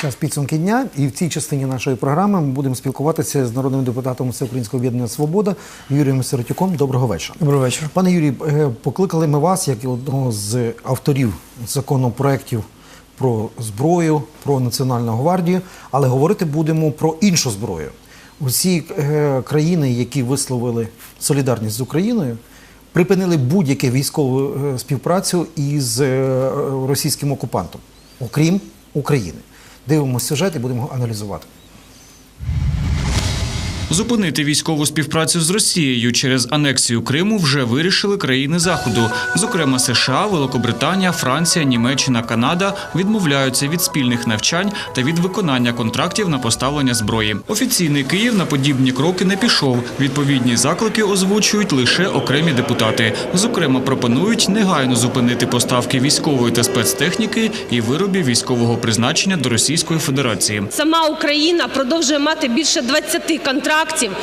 Час підсумки дня, і в цій частині нашої програми ми будемо спілкуватися з народним депутатом Всеукраїнського об'єднання Свобода Юрієм Сиротюком. Доброго вечора. Добрий вечір. Пане Юрій, е, покликали ми вас як одного з авторів законопроєктів про зброю, про Національну гвардію, але говорити будемо про іншу зброю. Усі е, країни, які висловили солідарність з Україною, припинили будь-яку військову е, співпрацю із російським окупантом, окрім України. Дивимося сюжет і будемо аналізувати. Зупинити військову співпрацю з Росією через анексію Криму вже вирішили країни Заходу. Зокрема, США, Великобританія, Франція, Німеччина, Канада відмовляються від спільних навчань та від виконання контрактів на поставлення зброї. Офіційний Київ на подібні кроки не пішов. Відповідні заклики озвучують лише окремі депутати. Зокрема, пропонують негайно зупинити поставки військової та спецтехніки і виробів військового призначення до Російської Федерації. Сама Україна продовжує мати більше 20 контрактів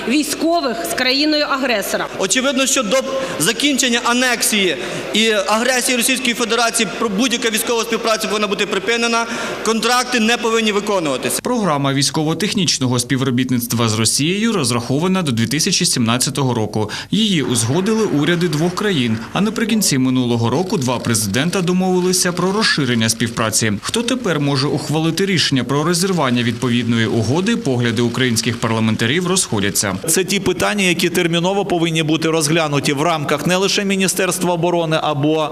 військових з країною-агресором. Очевидно, що до закінчення анексії і агресії Російської Федерації про будь-яка військова співпраця повинна бути припинена. Контракти не повинні виконуватися. Програма військово-технічного співробітництва з Росією розрахована до 2017 року. Її узгодили уряди двох країн. А наприкінці минулого року два президента домовилися про розширення співпраці. Хто тепер може ухвалити рішення про розірвання відповідної угоди? Погляди українських парламентарів розходяться. Це ті питання, які терміново повинні бути розглянуті в рамках не лише Міністерства оборони або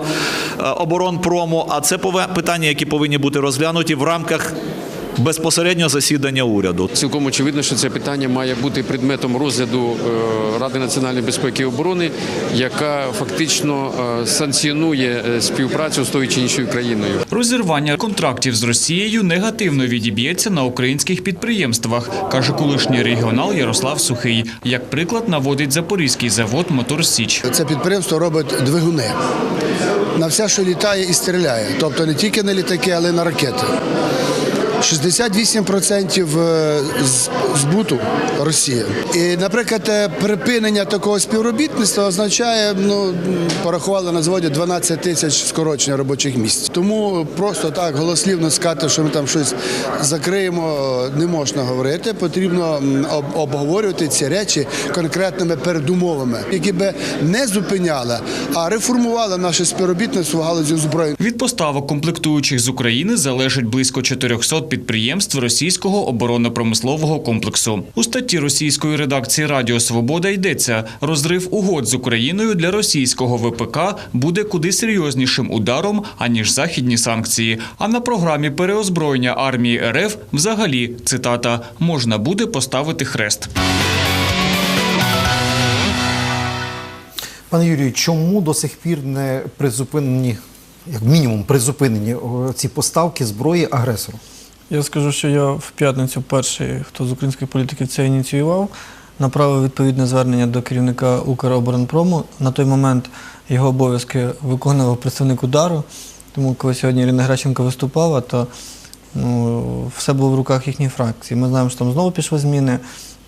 е, оборонпрому, а це питання, які повинні бути розглянуті в рамках безпосередньо засідання уряду. Цілком очевидно, що це питання має бути предметом розгляду е, Ради національної безпеки і оборони, яка фактично е, санкціонує е, співпрацю з тою чи іншою країною. Розірвання контрактів з Росією негативно відіб'ється на українських підприємствах, каже колишній регіонал Ярослав Сухий. Як приклад наводить запорізький завод Мотор Січ. Це підприємство робить двигуни на все, що літає і стріляє. Тобто не тільки на літаки, але й на ракети. 68% е, збуту Росія. І, наприклад, е, припинення такого співробітництва означає, ну порахували на заводі 12 тисяч скорочення робочих місць. Тому просто так голослівно сказати, що ми там щось закриємо, не можна говорити. Потрібно обговорювати ці речі конкретними передумовами, які би не зупиняли, а реформували наше співробітництво в галузі зброї. Від поставок комплектуючих з України залежить близько 400 підприємств російського оборонно-промислового комплексу. У статті російської редакції Радіо Свобода йдеться: розрив угод з Україною для російського ВПК буде куди серйознішим ударом аніж західні санкції. А на програмі переозброєння армії РФ взагалі цитата можна буде поставити хрест. Пане Юрію, чому до сих пір не призупинені, як мінімум, призупинені ці поставки зброї агресору? Я скажу, що я в п'ятницю перший, хто з українських політиків це ініціював, направив відповідне звернення до керівника Укроборонпрому. На той момент його обов'язки виконував представник удару. Тому коли сьогодні Ірина Граченко виступала, то ну, все було в руках їхньої фракції. Ми знаємо, що там знову пішли зміни.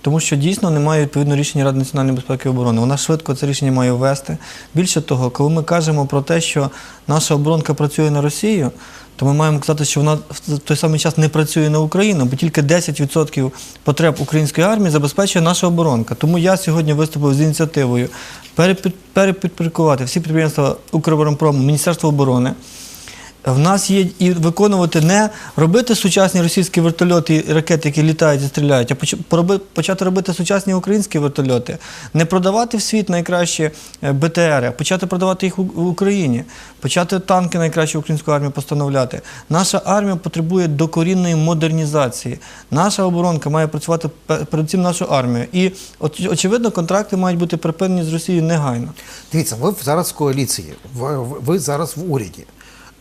Тому що дійсно немає відповідного рішення Ради національної безпеки і оборони. Вона швидко це рішення має ввести. Більше того, коли ми кажемо про те, що наша оборонка працює на Росію, то ми маємо казати, що вона в той самий час не працює на Україну, бо тільки 10% потреб української армії забезпечує наша оборонка. Тому я сьогодні виступив з ініціативою перепід- перепідпорядкувати всі підприємства Укроборонпрому, Міністерства оборони. В нас є і виконувати не робити сучасні російські вертольоти і ракети, які літають і стріляють, а почати робити сучасні українські вертольоти, не продавати в світ найкращі е, БТРи, а почати продавати їх в Україні, почати танки найкращі українську армію постановляти. Наша армія потребує докорінної модернізації. Наша оборонка має працювати пе- перед цим нашу армію. І очевидно, контракти мають бути припинені з Росією негайно. Дивіться, ви зараз в коаліції, ви зараз в уряді.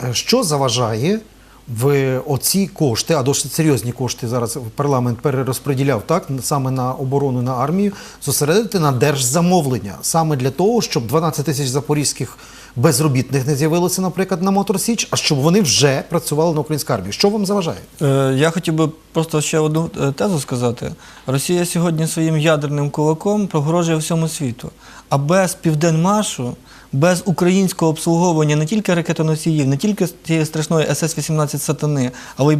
Е, Що заважає в оці кошти, а досить серйозні кошти зараз парламент перерозподіляв так саме на оборону на армію, зосередити на держзамовлення саме для того, щоб 12 тисяч запорізьких безробітних не з'явилося, наприклад, на Моторсіч, а щоб вони вже працювали на українську армію. Що вам заважає? Е, Я хотів би просто ще одну е, тезу сказати. Росія сьогодні своїм ядерним кулаком прогрожує всьому світу. А без південмашу без українського обслуговування не тільки ракетоносіїв, не тільки цієї страшної СС-18 сатани, але й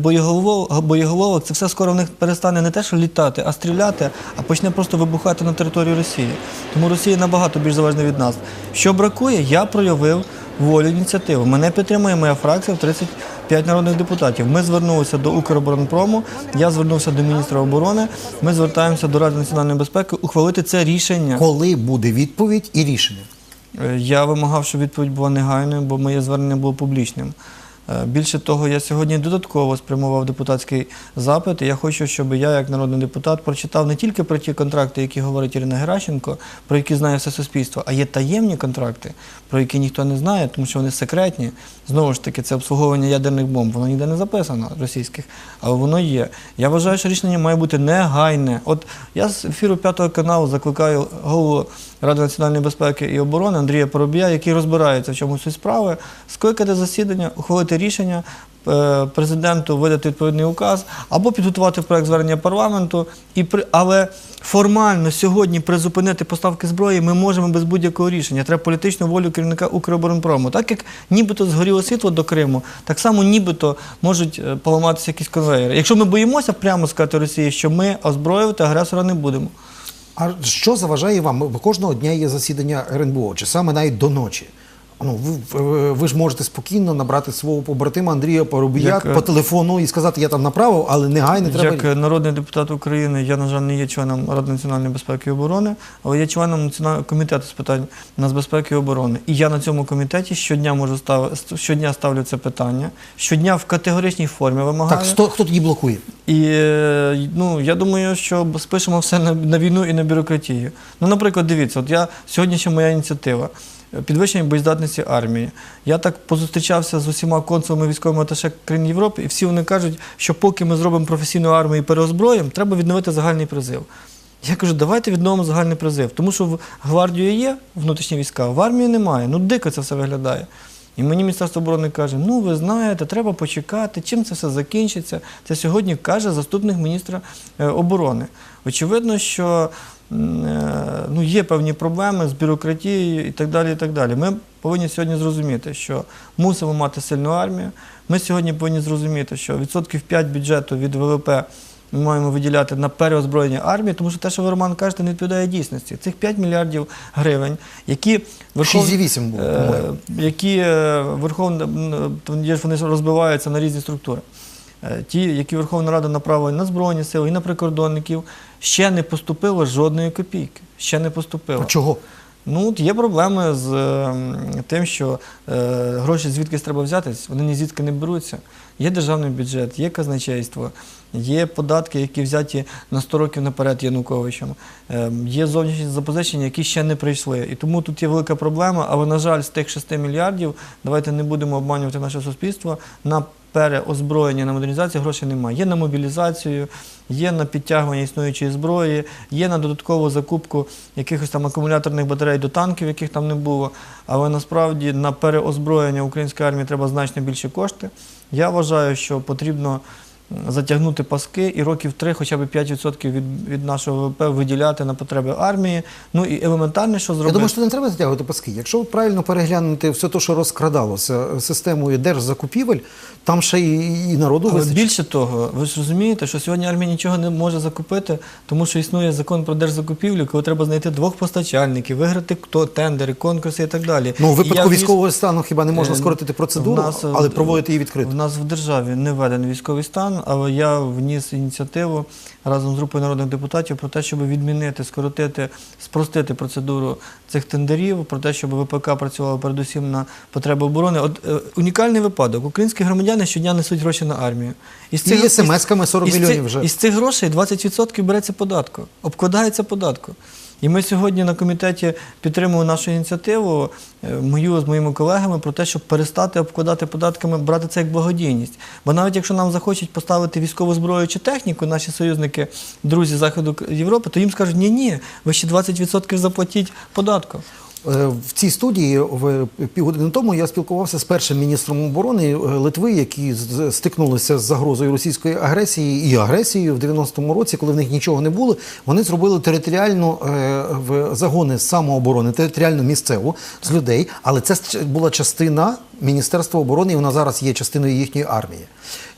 боєголовок, це все скоро в них перестане не те, що літати, а стріляти, а почне просто вибухати на території Росії. Тому Росія набагато більш залежна від нас. Що бракує, я проявив волю ініціативу. Мене підтримує моя фракція в 35 народних депутатів. Ми звернулися до Укроборонпрому, я звернувся до міністра оборони. Ми звертаємося до Ради національної безпеки ухвалити це рішення. Коли буде відповідь і рішення? Е, Я вимагав, щоб відповідь була негайною, бо моє звернення було публічним. Е, Більше того, я сьогодні додатково спрямував депутатський запит. І я хочу, щоб я, як народний депутат, прочитав не тільки про ті контракти, які говорить Ірина Геращенко, про які знає все суспільство, а є таємні контракти, про які ніхто не знає, тому що вони секретні. Знову ж таки, це обслуговування ядерних бомб. Воно ніде не записано російських, але воно є. Я вважаю, що рішення має бути негайне. От я з ефіру п'ятого каналу закликаю голову Ради національної безпеки і оборони Андрія Поробія, який розбирається в чому суть справи, скликати засідання, ухвалити рішення. е, Президенту видати відповідний указ або підготувати проект звернення парламенту, але формально сьогодні призупинити поставки зброї ми можемо без будь-якого рішення. Треба політичну волю керівника Укроборонпрому. Так як нібито згоріло світло до Криму, так само нібито можуть е, поламатися якісь конвейери. Якщо ми боїмося прямо сказати Росії, що ми озброювати агресора не будемо. А що заважає вам? Бо Кожного дня є засідання РНБО, чи саме навіть до ночі. Ну, ви, ви, ж можете спокійно набрати свого побратима Андрія Поробія Як, е, по телефону і сказати, я там направив, але негайно треба. Як е, народний депутат України, я, на жаль, не є членом Ради національної безпеки і оборони, але є членом Національного комітету з питань нацбезпеки і оборони. І я на цьому комітеті щодня можу став... щодня ставлю це питання, щодня в категоричній формі вимагаю. Так, хто, хто тоді блокує? І е, ну, я думаю, що спишемо все на, на війну і на бюрократію. Ну, наприклад, дивіться, от я сьогодні ще моя ініціатива. Підвищення боєздатності армії. Я так позустрічався з усіма консулами військовими аташе країн Європи, і всі вони кажуть, що поки ми зробимо професійну армію і переозброїмо, треба відновити загальний призив. Я кажу, давайте відновимо загальний призив, тому що в гвардію є внутрішні війська, в армії немає. Ну дико це все виглядає. І мені Міністерство оборони каже: ну ви знаєте, треба почекати, чим це все закінчиться. Це сьогодні каже заступник міністра е, оборони. Очевидно, що е, ну, є певні проблеми з бюрократією і так далі. і так далі. Ми повинні сьогодні зрозуміти, що мусимо мати сильну армію. Ми сьогодні повинні зрозуміти, що відсотків 5 бюджету від ВВП ми маємо виділяти на переозброєння армії, тому що те, що ви Роман кажете, не відповідає дійсності. Цих 5 мільярдів гривень, які Верхов... 6,8 було, Е, по-моєму. які е, Верховна вони розбиваються на різні структури. Е, Ті, які Верховна Рада направила на Збройні сили і на прикордонників, ще не поступило жодної копійки. Ще не поступило. А чого? Ну, є проблеми з тим, що е, гроші звідкись треба взятись, вони ні звідки не беруться. Є державний бюджет, є казначейство, є податки, які взяті на 100 років наперед Януковичем, ем, є зовнішні запозичення, які ще не прийшли. І тому тут є велика проблема, але, на жаль, з тих 6 мільярдів, давайте не будемо обманювати наше суспільство, на переозброєння, на модернізацію грошей немає. Є на мобілізацію, є на підтягування існуючої зброї, є на додаткову закупку якихось там акумуляторних батарей до танків, яких там не було. Але насправді на переозброєння української армії треба значно більше кошти. Я вважаю, що потрібно затягнути паски і років три, хоча б 5% від, від нашого ВВП виділяти на потреби армії. Ну і елементарне, що зробити. Я думаю, що не треба затягувати паски. Якщо правильно переглянути все те, що розкрадалося системою держзакупівель, там ще і, і народу Але вистачить. більше того, ви ж розумієте, що сьогодні армія нічого не може закупити, тому що існує закон про держзакупівлю, коли треба знайти двох постачальників, виграти хто тендери, конкурси і так далі. Ну, у випадку військового стану хіба не можна Е, скоротити процедуру, нас, е, але проводити її відкрито. В нас в державі не введений військовий стан, але я вніс ініціативу разом з групою народних депутатів про те, щоб відмінити, скоротити, спростити процедуру цих тендерів, про те, щоб ВПК працювало передусім на потреби оборони. От е, унікальний випадок. Українські громадяни щодня несуть гроші на армію. Із І смс-ками 40 із мільйонів вже. Із цих грошей 20% береться податку, обкладається податку. І ми сьогодні на комітеті підтримуємо нашу ініціативу, е, мою з моїми колегами, про те, щоб перестати обкладати податками, брати це як благодійність. Бо навіть якщо нам захочуть поставити військову зброю чи техніку, наші союзники, друзі Заходу Європи, то їм скажуть, ні, ні, ви ще 20% заплатіть податку. Е, В цій студії в півгодини тому я спілкувався з першим міністром оборони е, Литви, які стикнулися з загрозою російської агресії і агресією в 90-му році, коли в них нічого не було. Вони зробили територіальну е, в загони самооборони, територіальну місцеву з людей, але це була частина Міністерства оборони, і вона зараз є частиною їхньої армії.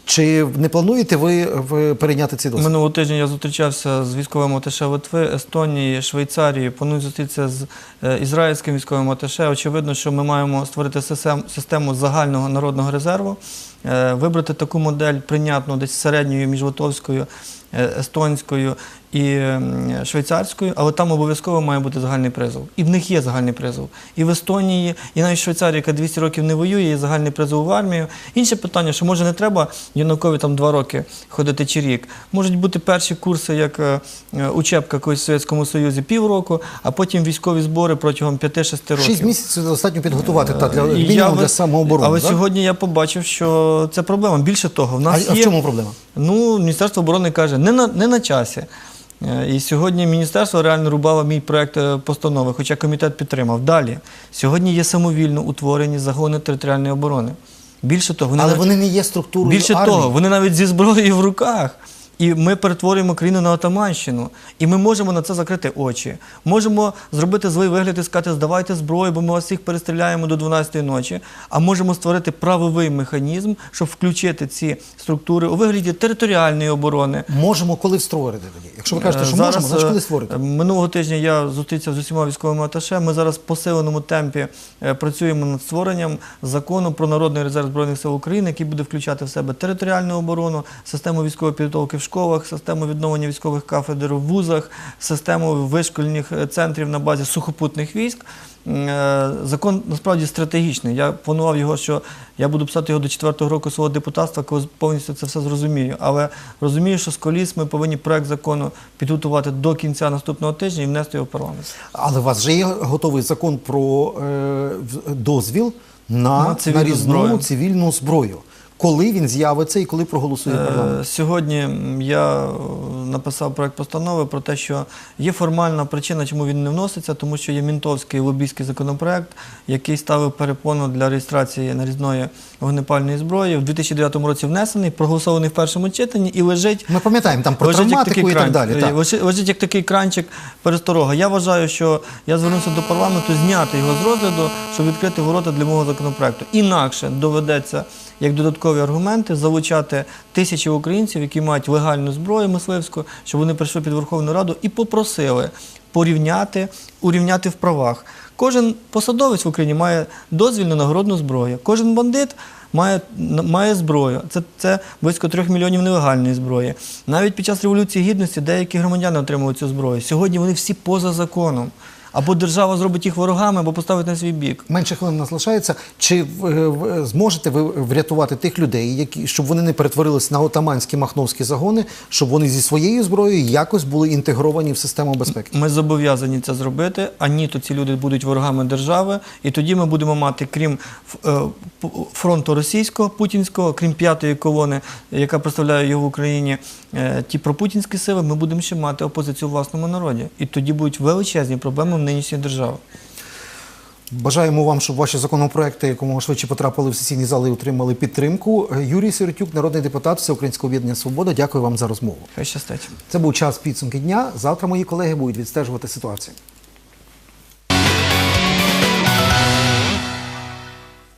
Чи не плануєте ви, ви перейняти цей досвід? Минулого тижня я зустрічався з військовим аташе Литви, Естонії, Швейцарії. Планую зустрітися з е, ізраїльським військовим аташе. Очевидно, що ми маємо створити систему загального народного резерву, е, вибрати таку модель прийнятну десь середньою між литовською, е, естонською і швейцарською, але там обов'язково має бути загальний призов. І в них є загальний призов. І в Естонії, і навіть в Швейцарії, яка 200 років не воює, є загальний призов в армію. Інше питання, що може не треба юнакові там два роки ходити чи рік. Можуть бути перші курси, як е, е, учебка колись в Совєтському Союзі півроку, а потім військові збори протягом 5-6 років. Шість місяців достатньо підготувати та, для, мінімум для самооборони. Але так? сьогодні я побачив, що це проблема. Більше того, в нас а є... в чому проблема? Ну, Міністерство оборони каже, не на, не на часі. Е, І сьогодні міністерство реально рубало мій проект е, постанови, хоча комітет підтримав. Далі. Сьогодні є самовільно утворені загони територіальної оборони. Більше того, вони Але навіть- вони не є структурою Більше армії. того, вони навіть зі зброєю в руках. І ми перетворюємо країну на отаманщину. І ми можемо на це закрити очі. Можемо зробити злий вигляд і сказати, здавайте зброю, бо ми вас всіх перестріляємо до 12-ї ночі. А можемо створити правовий механізм, щоб включити ці структури у вигляді територіальної оборони. Можемо коли створити тоді? Якщо ви кажете, що Е, можемо, значить е, коли створити? Минулого тижня я зустрівся з усіма військовими аташе. Ми зараз в посиленому темпі е, працюємо над створенням закону про народний резерв збройних сил України, який буде включати в себе територіальну оборону, систему військової підготовки в школах, систему відновлення військових кафедр в вузах, систему вишкольних е, центрів на базі сухопутних військ. Е, Закон насправді стратегічний. Я планував його, що я буду писати його до четвертого року свого депутатства, коли повністю це все зрозумію. Але розумію, що з коліс ми повинні проект закону підготувати до кінця наступного тижня і внести його в парламент. Але у вас вже є готовий закон про е, дозвіл на, На на, різну зброю. цивільну зброю. Коли він з'явиться і коли проголосує парламент? Е, Сьогодні я е, написав проект постанови про те, що є формальна причина, чому він не вноситься, тому що є мінтовський лобійський законопроект, який ставив перепону для реєстрації нарізної вогнепальної зброї. В 2009 році внесений, проголосований в першому читанні і лежить Ми пам'ятаємо там про лежить травматику і так далі. е, Так. Лежить, лежить як такий кранчик пересторога. Я вважаю, що я звернувся до парламенту зняти його з розгляду, щоб відкрити ворота для мого законопроекту. Інакше доведеться як додаткові аргументи залучати тисячі українців, які мають легальну зброю мисливську, щоб вони прийшли під Верховну Раду і попросили порівняти, урівняти в правах. Кожен посадовець в Україні має дозвіл на нагородну зброю. Кожен бандит має, має зброю. Це, це близько трьох мільйонів нелегальної зброї. Навіть під час Революції Гідності деякі громадяни отримали цю зброю. Сьогодні вони всі поза законом. Або держава зробить їх ворогами, або поставить на свій бік. Менше хвилин нас лишається. Чи в- е, зможете ви врятувати тих людей, які щоб вони не перетворились на отаманські махновські загони, щоб вони зі своєю зброєю якось були інтегровані в систему безпеки? Ми зобов'язані це зробити, а ні, то ці люди будуть ворогами держави, і тоді ми будемо мати, крім е, фронту російського, путінського, крім п'ятої колони, яка представляє його в Україні, е, ті пропутінські сили, ми будемо ще мати опозицію в власному народі. І тоді будуть величезні проблеми в держави. Бажаємо вам, щоб ваші законопроекти якомога швидше потрапили в сесійні зали і отримали підтримку. Юрій Сиротюк, народний депутат Всеукраїнського об'єднання Свобода. Дякую вам за розмову. Хай щастить. Це був час підсумки дня. Завтра мої колеги будуть відстежувати ситуацію.